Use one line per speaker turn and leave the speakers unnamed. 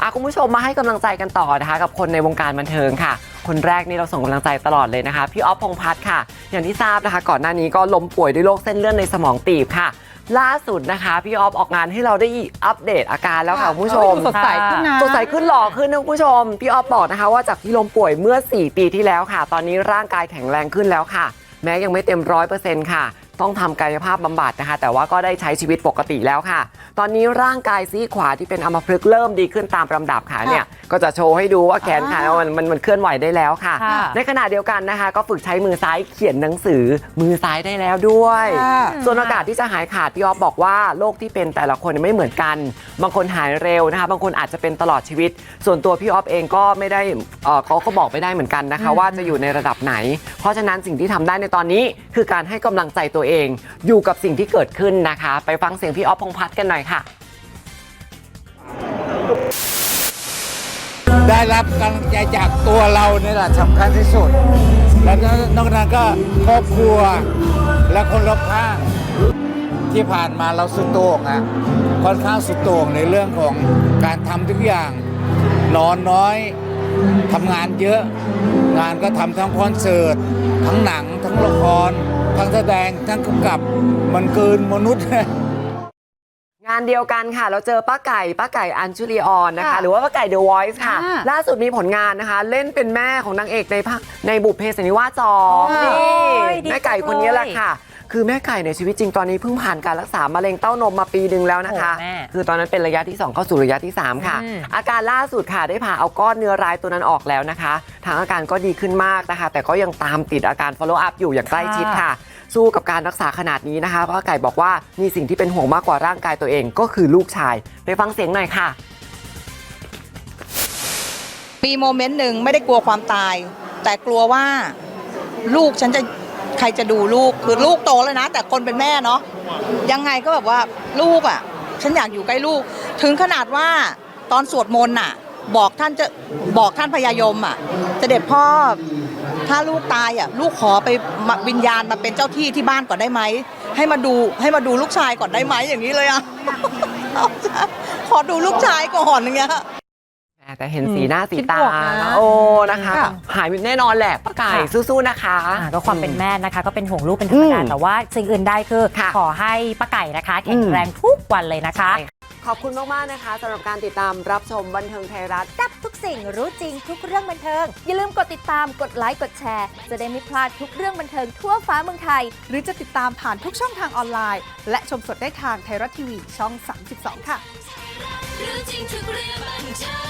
อะคุณผู้ชมมาให้กำลังใจกันต่อนะคะ กับคนในวงการบันเทิงค่ะ คนแรกนี่เราส่งกำลังใจตลอดเลยนะคะ พี่ออฟพงษ์พัฒน์ค่ะ อย่างที่ทราบนะคะ ก่อนหน้านี้ก็ล้มป่วยด้วยโรคเส้นเลือดในสมองตีบค่ะ ล่าสุดนะคะ พี่ออฟออกงานให้เราได้อัปเดตอาการแล้วค่ะคุณผู้ชม
ดูสดใสขึ้นนะ
สดใสขึ้นหล่อขึ้นนะคุณผู้ชม พี่ออฟบอกนะคะ ว่าจากที่ล้มป่วยเมื่อ 4 ปีที่แล้วค่ะ ตอนนี้ร่างกายแข็งแรงขึ้นแล้วค่ะ แม้ยังไม่เต็มร้อยเปอร์เซ็นต์ค่ะ ต้องทำกายภาพบำบัดนะคะ แต่ว่าก็ได้ใช้ชีวิตปกติแล้วค่ะ ตอนนี้ร่างกายซีกขวาที่เป็นอัมพฤกษ์เริ่มดีขึ้นตามลำดับค่ะเนี่ยก็จะโชว์ให้ดูว่าแขนขามันมันมันเคลื่อนไหวได้แล้วค่ะ
ค่ะ
ในขณะเดียวกันนะคะ ก็ฝึกใช้มือซ้ายเขียนหนังสือมือซ้ายได้แล้วด้วย
ค่ะ
ส่วนโอกาสที่จะหายขาดพี่ออฟบอกว่าโรคที่เป็นแต่ละคนไม่เหมือนกัน บางคนหายเร็วนะคะ บางคนอาจจะเป็นตลอดชีวิต ส่วนตัวพี่ออฟเองก็ไม่ได้เอ่อเขาก็บอกไม่ได้เหมือนกันนะคะ ว่าจะอยู่ในระดับไหน เพราะฉะนั้นสิ่งที่ทำได้ในตอนนี้คือการให้กำลังใจตัวเองอยู่กับสิ่งที่เกิดขึ้นนะคะ ไปฟังเสียงพี่ออฟพงษ์พัฒน์กันหน่อยค่ะ
ได้รับกำลังใจจากตัวเรานี่แหละสำคัญที่สุด แล้วนอกนั้นก็ครอบครัวและคนรอบข้างที่ผ่านมาเราสุดโต่งอะค่อนข้างสุดโต่งในเรื่องของการทำทุกอย่างนอนน้อยทำงานเยอะ งานก็ทำทั้งคอนเสิร์ตทั้งหนัง ทั้งแสดงทั้งกำกับมันเกินมนุษย์
งานเดียวกันค่ะ เราเจอป้าไก่ป้าไก่อัญชุลีออนนะคะ
ค่ะ
หรือว่าป้าไก่ The Voice ค่ะ
อ่า
ล่าสุดมีผลงานนะคะ เล่นเป็นแม่ของนางเอกในภาคในบุพเพสันนิวาสสอง
โอ้
นี่
ยดี
แม่ไก่คนนี้แหละค่ะ คือแม่ไก่ในยชีวิตจริงตอนนี้เพิ่งผ่านการรักษามะเร็งเต้านมมาปีหนึ่งแล้วนะคะ
โอ้แม่
คือตอนนั้นเป็นระยะที่ 2 เข้าสู่ระยะที่ 3 ค่ะ
อืม
อาการล่าสุดค่ะได้ผ่าเอาก้อนเนื้อร้ายตัวนั้นออกแล้วนะคะ ทางอาการก็ดีขึ้นมากนะคะ แต่ก็ยังตามติดอาการ follow up อยู่อย่างใกล้ชิดค่ะ สู้กับการรักษาขนาดนี้นะคะป้าไก่บอกว่ามีสิ่งที่เป็นห่วงมากกว่าร่างกายตัวเองก็คือลูกชายไปฟังเสียงหน่อยค่ะ
มีโมเมนต์หนึ่งไม่ได้กลัวความตาย แต่กลัวว่าลูกฉันจะ ใครจะดูลูกคือลูกโตแล้วนะ แต่คนเป็นแม่เนาะยังไงก็แบบว่าลูกอะ ฉันอยากอยู่ใกล้ลูก ถึงขนาดว่าตอนสวดมนต์อะ บอกท่านจะบอกท่านพญายมอะเสด็จพ่อถ้าลูกตายอะลูกขอไปวิญญาณมาเป็นเจ้าที่ที่บ้านก่อนได้ไหมให้มาดูให้มาดูลูกชายก่อนได้ไหมอย่างนี้เลยอะขอดูลูกชายก่อนอย่างเงี้ย
แต่เห็นสีหน้าสี
คิด
ตา
บวกนะ
โอ้นะคะ
ค่ะ
หายแน่นอนแหละป้าไก่
ค่ะ
สู้ๆนะคะ
อ่าก็ความเป็นแม่นะคะ ก็เป็นห่วงลูกเป็นธรรมดา
อืม
แต่ว่าสิ่งอื่นใดคือ
ค่ะ
ขอให้ป้าไก่นะคะ แข็ง
อืม
แรงทุกวันเลยนะคะ
ขอบคุณมาก ๆ นะคะสำหรับการติดตามรับชมบันเทิงไทยรัฐ
กับทุกสิ่งรู้จริงทุกเรื่องบันเทิง อย่าลืมกดติดตามกดไลค์กดแชร์ จะได้ไม่พลาดทุกเรื่องบันเทิงทั่วฟ้าเมืองไทย
หรือจะติดตามผ่านทุกช่องทางออนไลน์ และชมสดได้ทางไทยรัฐทีวีช่อง 32 ค่ะ
รู้จริงทุกเรื่องบันเทิ